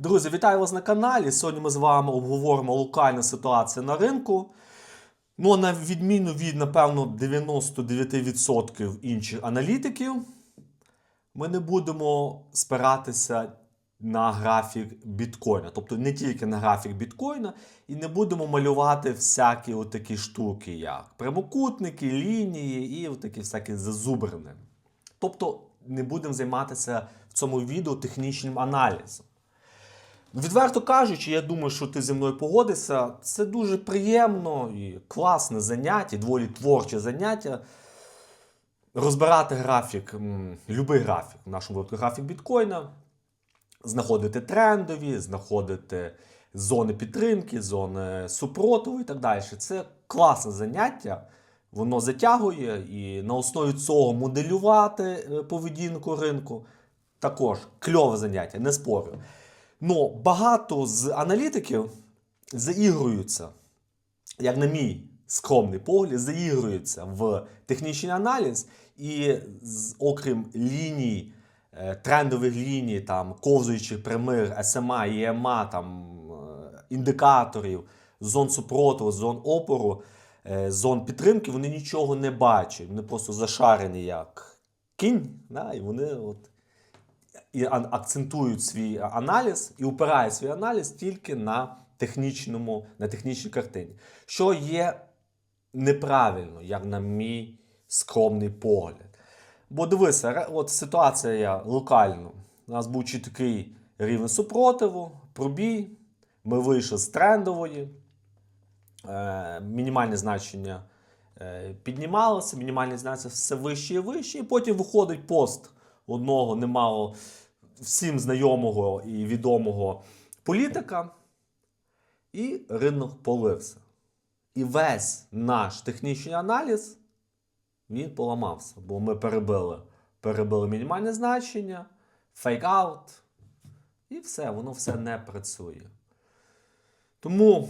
Друзі, вітаю вас на каналі. Сьогодні ми з вами обговоримо локальну ситуацію на ринку. Ну, на відміну від, напевно, 99% інших аналітиків, ми не будемо спиратися на графік біткоїна. Тобто не тільки на графік біткоїна, і не будемо малювати всякі отакі штуки, як прямокутники, лінії і такі всякі зазубрини. Тобто не будемо займатися в цьому відео технічним аналізом. Відверто кажучи, я думаю, що ти зі мною погодишся. Це дуже приємно і класне заняття, доволі творче заняття. Розбирати графік, любий графік, в нашому випадку графік біткоїна, знаходити трендові, знаходити зони підтримки, зони супротиву і так далі. Це класне заняття. Воно затягує і на основі цього моделювати е, поведінку ринку. Також кльове заняття, не спорю. Ну, багато з аналітиків заігруються, як на мій скромний погляд, заігруються в технічний аналіз, і окрім ліній, е, трендових ліній, там, ковзуючих прямих, SMA, EMA, там, е, індикаторів, зон супротиву, зон опору, е, зон підтримки, вони нічого не бачать. Вони просто зашарені як кінь, да, і вони от і акцентують свій аналіз і опирають свій аналіз тільки на технічному, на технічній картині. Що є неправильно, як на мій скромний погляд. Бо дивися, от ситуація локально. У нас був чіткий рівень супротиву, пробій. Ми вийшли з трендової. Е, мінімальне значення е, піднімалося, мінімальне значення все вище і вище, і потім виходить пост одного немало всім знайомого і відомого політика, і ринок полився. І весь наш технічний аналіз він поламався, бо ми перебили, перебили мінімальне значення, фейк-аут, і все, воно все не працює. Тому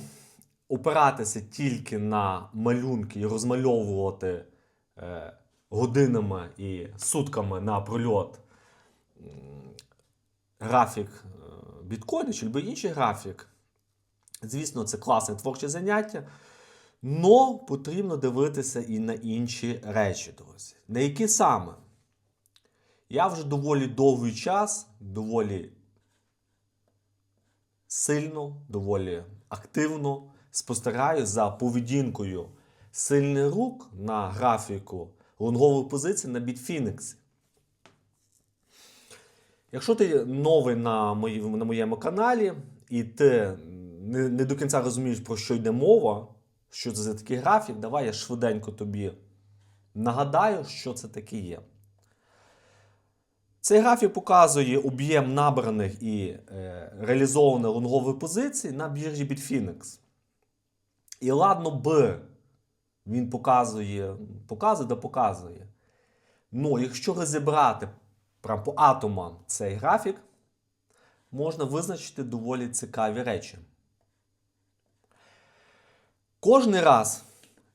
опиратися тільки на малюнки і розмальовувати е, годинами і сутками на прольот графік е, біткоїну чи будь інший графік. Звісно, це класне творче заняття. Но потрібно дивитися і на інші речі, друзі. На які саме? Я вже доволі довгий час, доволі сильно, доволі активно спостерігаю за поведінкою сильних рук на графіку лонгової позиції на Bitfinex. Якщо ти новий на, мої, на моєму каналі і ти не, не до кінця розумієш, про що йде мова, що це за такий графік, давай я швиденько тобі нагадаю, що це таке є. Цей графік показує об'єм набраних і е, реалізованих лонгових позицій на біржі Bitfinex. І ладно би він показує, показує да показує. Ну, якщо розібрати прям по атомам цей графік, можна визначити доволі цікаві речі. Кожний раз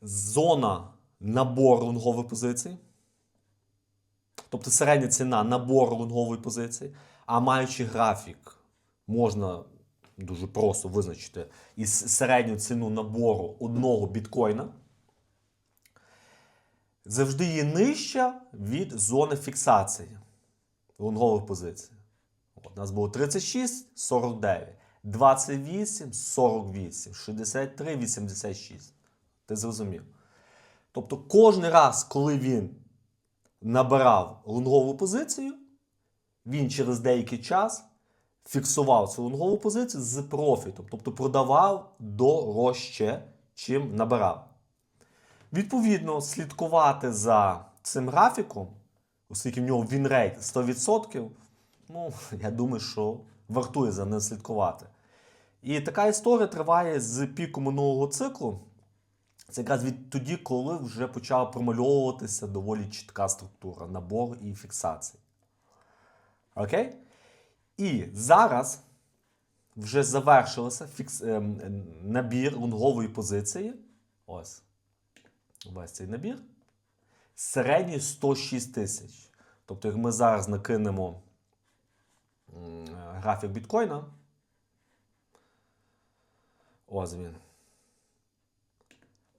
зона набору лонгових позицій, тобто середня ціна набору лонгової позиції, а маючи графік, можна дуже просто визначити і середню ціну набору одного біткоїна, завжди є нижча від зони фіксації лонгових позицій. У нас було 36, 49, 28, 48, 63, 86. Ти зрозумів? Тобто кожен раз, коли він набирав лонгову позицію, він через деякий час фіксував цю лонгову позицію з профітом, тобто продавав дорожче, чим набирав. Відповідно, слідкувати за цим графіком, оскільки в нього вінрейт 100%, ну, я думаю, що вартує за ним слідкувати. І така історія триває з піку минулого циклу. Це якраз від тоді, коли вже почала промальовуватися доволі чітка структура набору і фіксації. Окей? І зараз вже завершився фікс... ем, набір лонгової позиції. Ось. Весь цей набір. Середній 106 тисяч. Тобто, як ми зараз накинемо графік біткоїна, Ось він.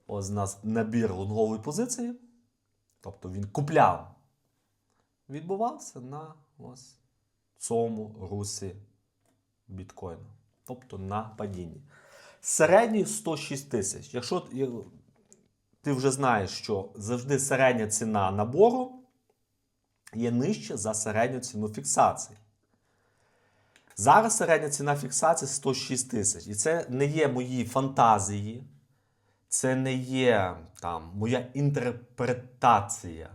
Ось у нас набір лонгової позиції. Тобто він купляв. Відбувався на ось цьому русі біткоїна. Тобто на падінні. Середній 106 тисяч. Якщо ти вже знаєш, що завжди середня ціна набору є нижче за середню ціну фіксації. Зараз середня ціна фіксації 106 тисяч. І це не є мої фантазії, це не є там, моя інтерпретація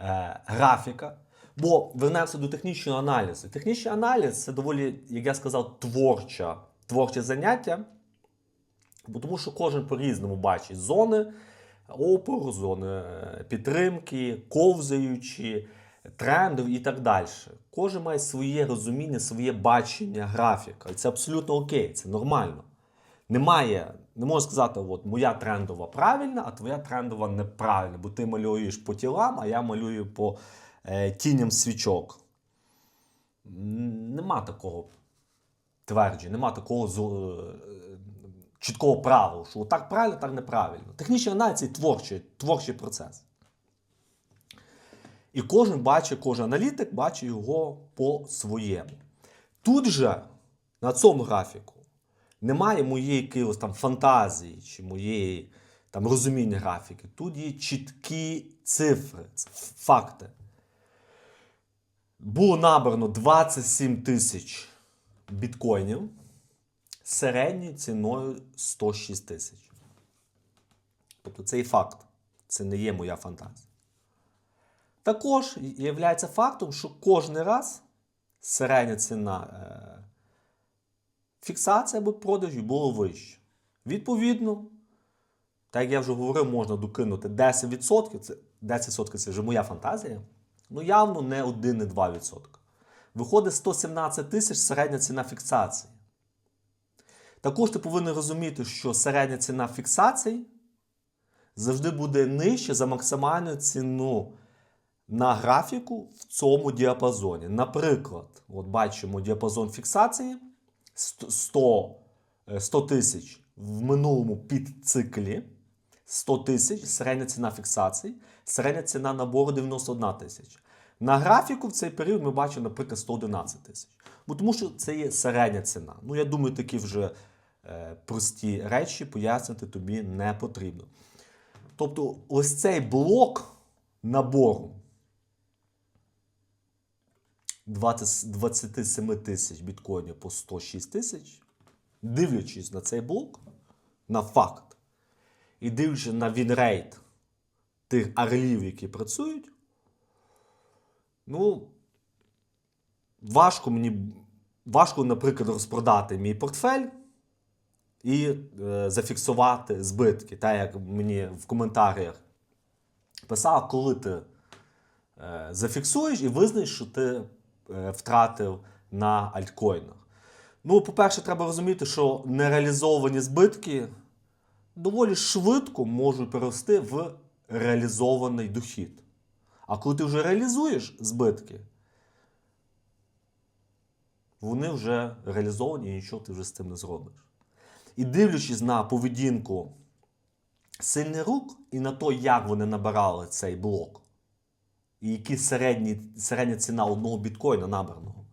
е, графіка. Бо вернемося до технічного аналізу. Технічний аналіз це доволі, як я сказав, творча, творче заняття. Бо тому що кожен по-різному бачить зони опору, зони е, підтримки, ковзаючі, трендів і так далі. Кожен має своє розуміння, своє бачення графіка. І це абсолютно окей, це нормально. Немає, не можна сказати, от моя трендова правильна, а твоя трендова неправильна, бо ти малюєш по тілам, а я малюю по е, тіням свічок. Нема такого твердження, нема такого е, чіткого правила, що так правильно, так неправильно. Технічний аналіз творчий, творчий процес. І кожен бачить, кожен аналітик бачить його по-своєму. Тут же, на цьому графіку, немає моєї якоїсь там фантазії чи моєї там розуміння графіки. Тут є чіткі цифри, факти. Було набрано 27 тисяч біткоїнів середньою ціною 106 тисяч. Тобто це і факт. Це не є моя фантазія. Також є фактом, що кожен раз середня ціна е, фіксації або продажі було вище. Відповідно, так як я вже говорив, можна докинути 10%. Це, 10% це вже моя фантазія. Ну, явно не 1-2%. Виходить 117 тисяч середня ціна фіксації. Також ти повинен розуміти, що середня ціна фіксації завжди буде нижче за максимальну ціну на графіку в цьому діапазоні. Наприклад, от бачимо діапазон фіксації 100 е, 100 тисяч в минулому підциклі. 100 тисяч середня ціна фіксації, середня ціна набору 91 тисяча. На графіку в цей період ми бачимо, наприклад, 111 тисяч. Бо тому що це є середня ціна. Ну, я думаю, такі вже е, прості речі пояснити тобі не потрібно. Тобто, ось цей блок набору 20, 27 тисяч біткоїнів по 106 тисяч, дивлячись на цей блок, на факт, і дивлячись на вінрейт тих арлів, які працюють, ну, важко мені, важко, наприклад, розпродати мій портфель і е, зафіксувати збитки. Так як мені в коментарях писав, коли ти е, зафіксуєш і визнаєш, що ти е, втратив на альткоїнах. Ну, по-перше, треба розуміти, що нереалізовані збитки доволі швидко можуть перерости в реалізований дохід. А коли ти вже реалізуєш збитки, вони вже реалізовані і нічого ти вже з цим не зробиш. І дивлячись на поведінку сильних рук і на те, як вони набирали цей блок, і які середні, середня ціна одного біткоїна набраного,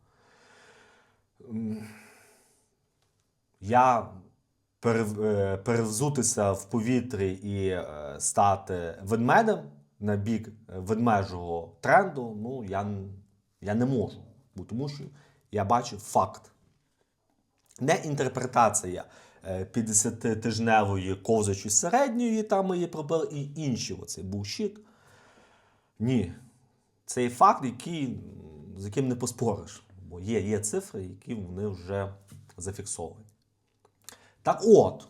я е, перевзутися в повітрі і е, стати ведмедем на бік е, ведмежого тренду, ну, я, я не можу. Бо тому що я бачу факт. Не інтерпретація е, 50-тижневої ковзачої середньої, там її пробили, і інші оцей бушіт. Ні. Це є факт, який, з яким не поспориш. Бо є, є цифри, які вони вже зафіксовані. Так от,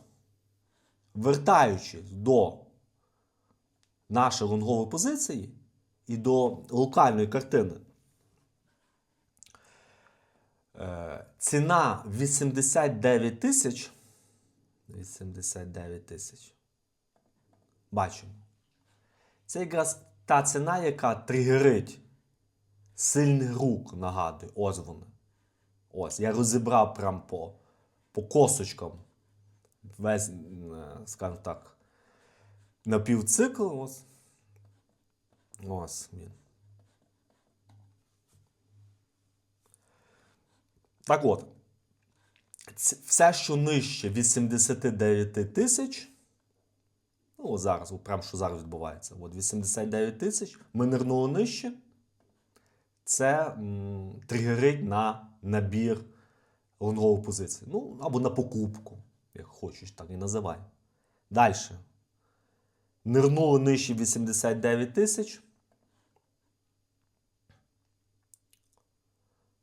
вертаючись до нашої лонгової позиції і до локальної картини, е, ціна 89 тисяч. 89 тисяч. Бачимо. Це якраз та ціна, яка тригерить сильних рук, нагадую. Ось вони. Ось, я розібрав прям по, по косочкам весь, е, скажімо так, напівцикл. Ось. Ось він. Так от. Все, що нижче 89 тисяч. Ну, зараз, прямо що зараз відбувається. От 89 тисяч. Ми нирнули нижче. Це м, тригерить на набір лонгової позиції. Ну, або на покупку, як хочеш, так і називай. Далі. Нирнули нижче 89 тисяч.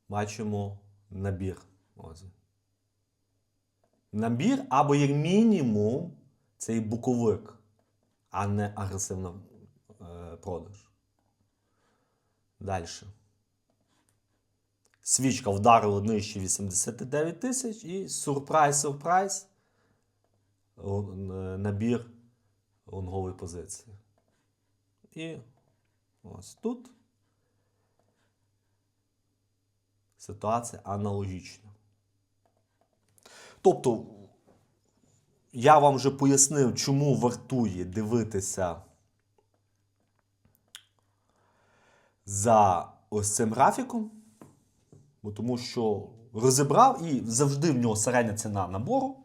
Бачимо набір. Ось. Набір або як мінімум цей буковик, а не агресивна е, продаж. Далі. Свічка вдарила нижче 89 тисяч і сюрприз, сюрприз. е, Набір лонгової позиції. І ось тут ситуація аналогічна. Тобто, я вам вже пояснив, чому вартує дивитися за ось цим графіком. Бо тому що розібрав і завжди в нього середня ціна набору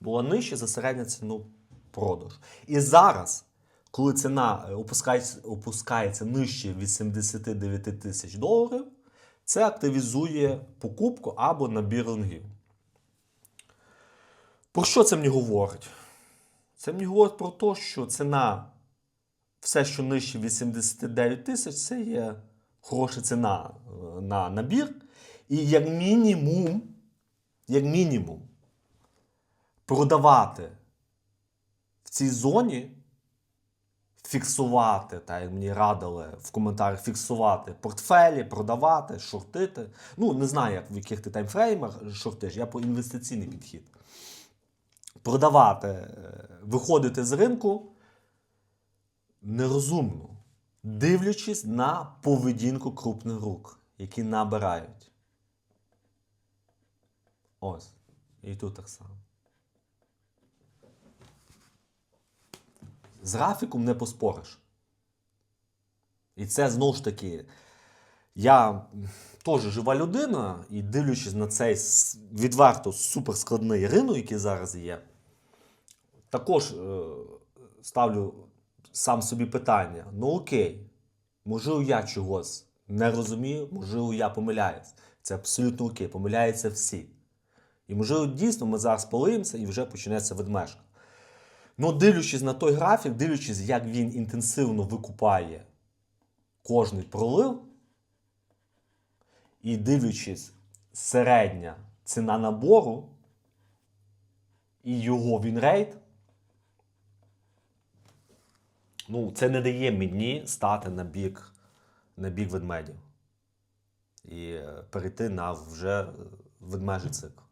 була нижча за середню ціну продажу. І зараз, коли ціна е, опускається, опускається нижче 89 тисяч доларів, це активізує покупку або набір лонгів. Про що це мені говорить? Це мені говорить про те, що ціна, все, що нижче 89 тисяч, це є хороша ціна е, на набір. І як мінімум, як мінімум, продавати в цій зоні, фіксувати, так як мені радили в коментарях, фіксувати портфелі, продавати, шортити. Ну, не знаю, як в яких ти таймфреймах шортиш, я по інвестиційний підхід. Продавати, е, виходити з ринку нерозумно, дивлячись на поведінку крупних рук, які набирають. Ось. І тут так само. З графіком не поспориш. І це знову ж таки. Я теж жива людина, і дивлячись на цей відверто суперскладний ринок, який зараз є, також е, ставлю сам собі питання: ну окей, можливо, я чогось не розумію, можливо, я помиляюсь. Це абсолютно окей, помиляються всі. І можливо, дійсно ми зараз полиємося і вже почнеться ведмежка. Ну, дивлячись на той графік, дивлячись, як він інтенсивно викупає кожний пролив, і дивлячись середня ціна набору і його вінрейт, ну, це не дає мені стати на бік, на бік ведмедів і е, перейти на вже ведмежий цикл.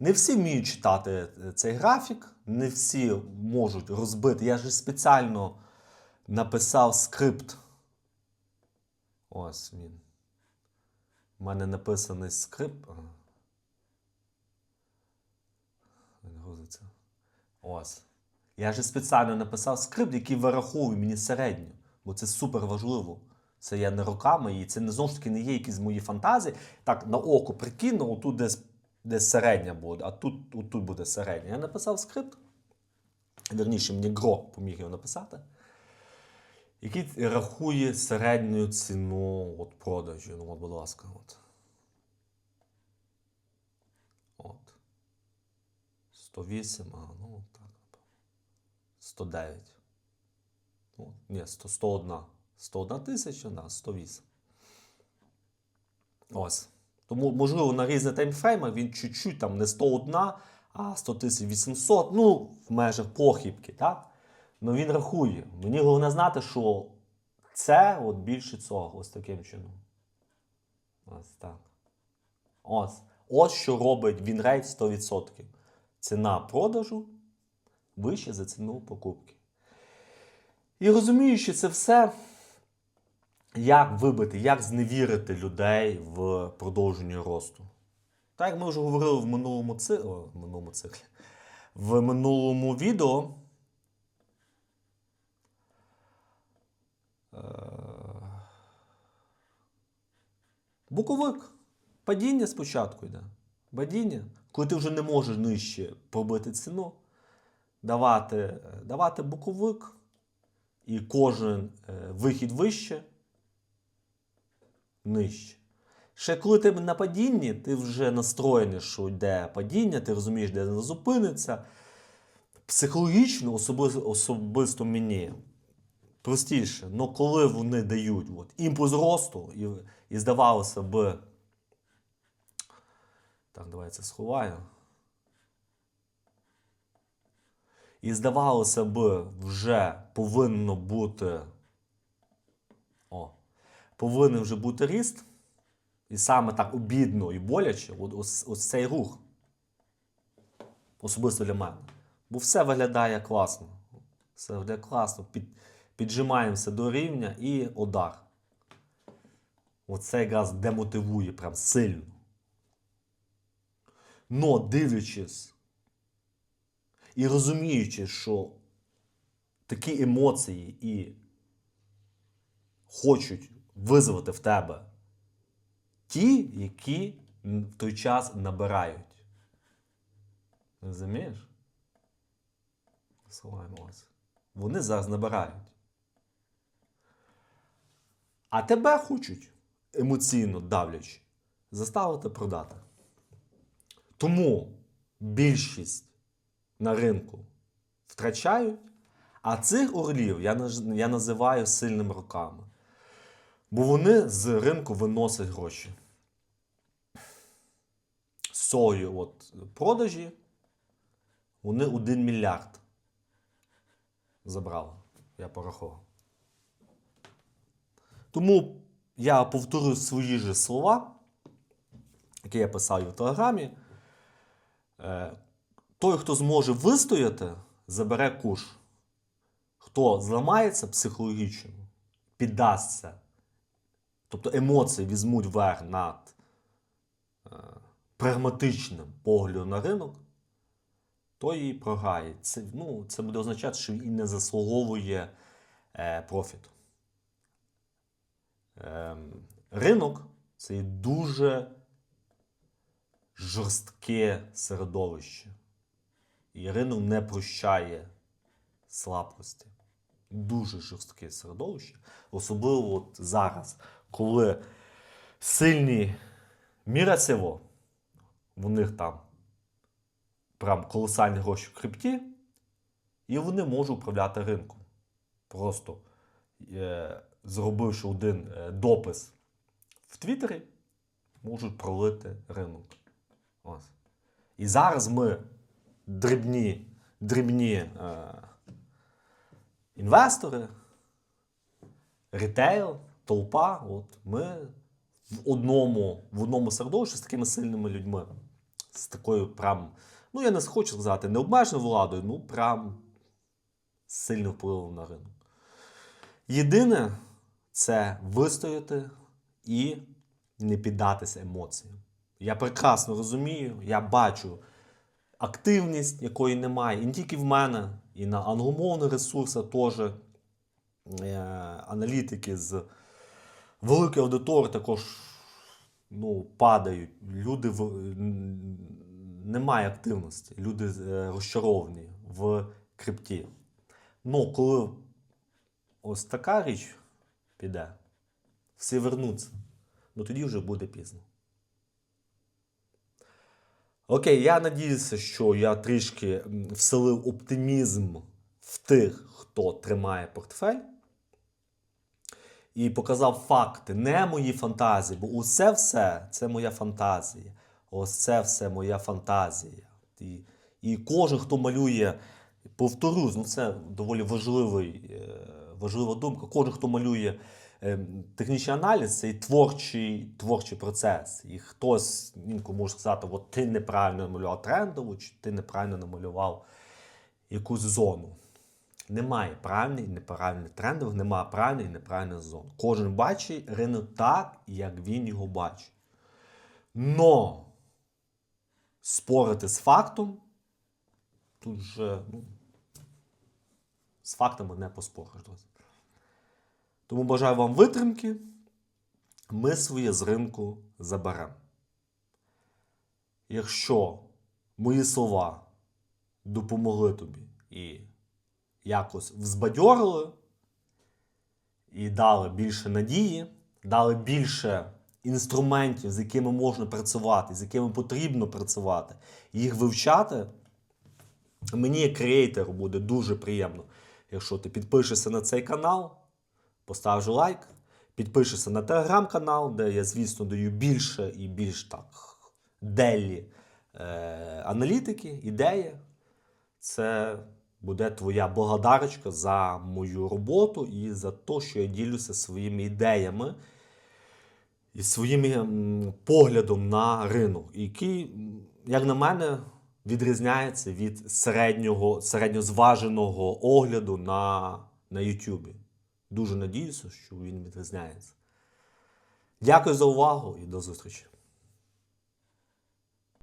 Не всі вміють читати е, цей графік, не всі можуть розбити. Я ж спеціально написав скрипт. Ось він. У мене написаний скрипт. Грузиться. Ось. Я ж спеціально написав скрипт, який вираховує мені середню. Бо це супер важливо. Це я не роками, і це не знову ж таки не є якісь мої фантазії. Так, на око прикину, отут десь, десь середня буде, а тут, отут буде середня. Я написав скрипт. Вірніше, мені Гро поміг його написати. Який рахує середню ціну от продажу. Ну, от, будь ласка, от. От. 108, а, ну так. 109. Ну, ні, 100, 101. 101 тисяча, да, 108. Ось. Тому, можливо, на різних таймфреймах він чуть-чуть там не 101, а 100 800, ну, в межах похибки, так? Ну він рахує. Мені головне знати, що це от більше цього, ось таким чином. Ось так. Ось. Ось що робить вінрейт 100%. Ціна продажу вище за ціну покупки. І розуміючи це все, як вибити, як зневірити людей в продовженні росту. Так як ми вже говорили в минулому, ци... О, в минулому циклі, в минулому відео. Е, Буковик. Падіння спочатку йде. Падіння. Коли ти вже не можеш нижче пробити ціну, давати, давати боковик, і кожен е, вихід вище, нижче. Ще коли ти на падінні, ти вже настроєний, що йде падіння, ти розумієш, де воно зупиниться. Психологічно, особисто, особисто мені простіше. але коли вони дають от, імпульс росту, і, і здавалося би. Так, давай це сховаю. І здавалося б, вже повинно бути. Повинен вже бути ріст. І саме так обідно і боляче, ось, ось цей рух. Особисто для мене. Бо все виглядає класно. Все виглядає класно. Під, піджимаємося до рівня і удар. Оце якраз демотивує прям сильно. Но дивлячись і розуміючи, що такі емоції і хочуть визвати в тебе ті, які в той час набирають. Розумієш? Слухаємо вас. Вони зараз набирають. А тебе хочуть емоційно давлячи заставити продати. Тому більшість на ринку втрачають, а цих орлів я, я називаю сильними руками. Бо вони з ринку виносять гроші. Цієї от продажі вони 1 мільярд забрали. Я порахував. Тому я повторю свої ж слова, які я писав в Телеграмі. Е, Той, хто зможе вистояти, забере куш. Хто зламається психологічно, піддасться. Тобто емоції візьмуть верх над е, прагматичним поглядом на ринок, той і програє. Це, ну, це буде означати, що він не заслуговує е, профіту. Ем, ринок це є дуже жорстке середовище. І ринок не прощає слабкості. Дуже жорстке середовище. Особливо от зараз, коли сильні міряцево, в них там прям колосальні гроші в крипті, і вони можуть управляти ринком. Просто е, зробивши один е, допис в Твіттері, можуть пролити ринок. Ось. І зараз ми дрібні, дрібні е, інвестори, ретейл, толпа, от ми в одному, в одному середовищі з такими сильними людьми. З такою прям, ну я не хочу сказати, необмеженою владою, ну прям сильним впливом на ринок. Єдине це вистояти і не піддатися емоціям. Я прекрасно розумію, я бачу активність, якої немає, і не тільки в мене, і на англомовних ресурсах теж е, аналітики з великої аудиторії також ну, падають. Люди в, немає активності, люди е, розчаровані в крипті. Ну, коли ось така річ піде, всі вернуться, ну тоді вже буде пізно. Окей, я надіюся, що я трішки вселив оптимізм в тих, хто тримає портфель. І показав факти, не мої фантазії, бо усе все це моя фантазія. Ось це все моя фантазія. І, і кожен, хто малює, повторюсь, ну це доволі важливий, е, важлива думка. Кожен, хто малює е, технічний аналіз, це і творчий, творчий процес. І хтось інколи може сказати, от ти неправильно намалював трендову, чи ти неправильно намалював якусь зону. Немає правильних і неправильних трендів, немає правильних і неправильних зон. Кожен бачить ринок так, як він його бачить. Но спорити з фактом. Тут вже ну, з фактами не поспориш. Тому бажаю вам витримки. Ми своє з ринку заберемо. Якщо мої слова допомогли тобі і якось взбадьорили, і дали більше надії, дали більше інструментів, з якими можна працювати, з якими потрібно працювати, їх вивчати. Мені, як креатору, буде дуже приємно, якщо ти підпишешся на цей канал, поставиш лайк, підпишешся на телеграм-канал, де я, звісно, даю більше і більш так делі е, аналітики, ідеї. Це буде твоя благодарочка за мою роботу і за те, що я ділюся своїми ідеями і своїм поглядом на ринок, який, як на мене, відрізняється від середнього, середньозваженого огляду на, на YouTube. Дуже надіюся, що він відрізняється. Дякую за увагу і до зустрічі.